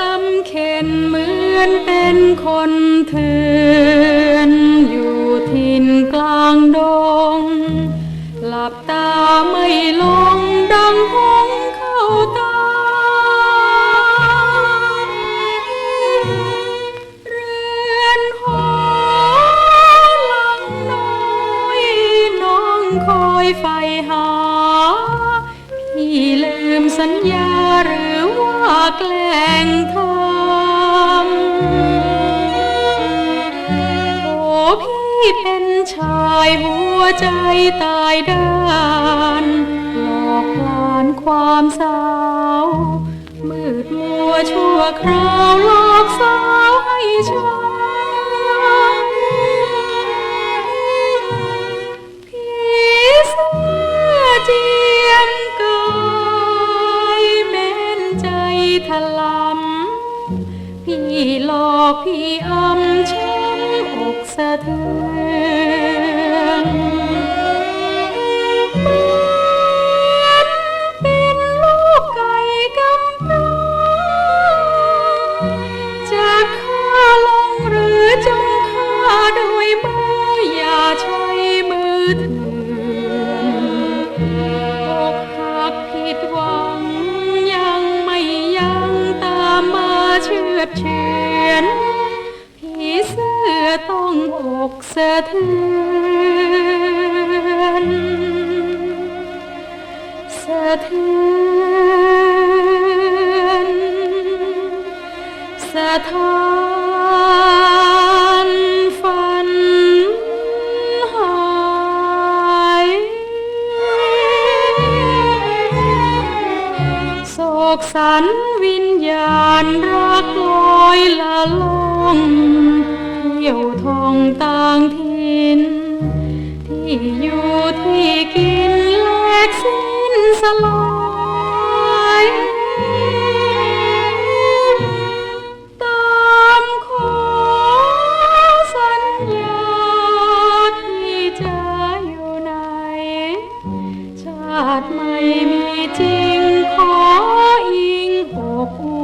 ลำเค็ญเหมือนเป็นคนเถื่อนอยู่ถิ่นกลางดง หลับตาไม่ลงดังหงเข้าตาเรือนหอหลังน้อยน้องคอยไฟหา พี่ลืมสัญญาหรือว่ แกล้งทำโอ้พี่เป็นชายหัวใจตายด้านหลอกลานความสาว มืดมัวชั่วคราวหลอกสาวให้ชา พี่อำช้ำอกสะเทือนเหมือนเป็นลูกไก่กำพร้าจะฆ่าลงหรือจงฆ่าโดยมืออย่าใช้มือถืออกหักผิดหวังยังไม่ยังตามมาเชื่อเฉือ นผีเสื้อต้องอกสะเทือนสะเทือนสะท้อน อกสันวิญญาณรักลอยละล่องเที่ยวทองต่างถิ่นที่อยู่ที่กินแลกสิ้นสลายตามขอสัญญาที่จะอยู่ในชาติไม่มีที่ 오.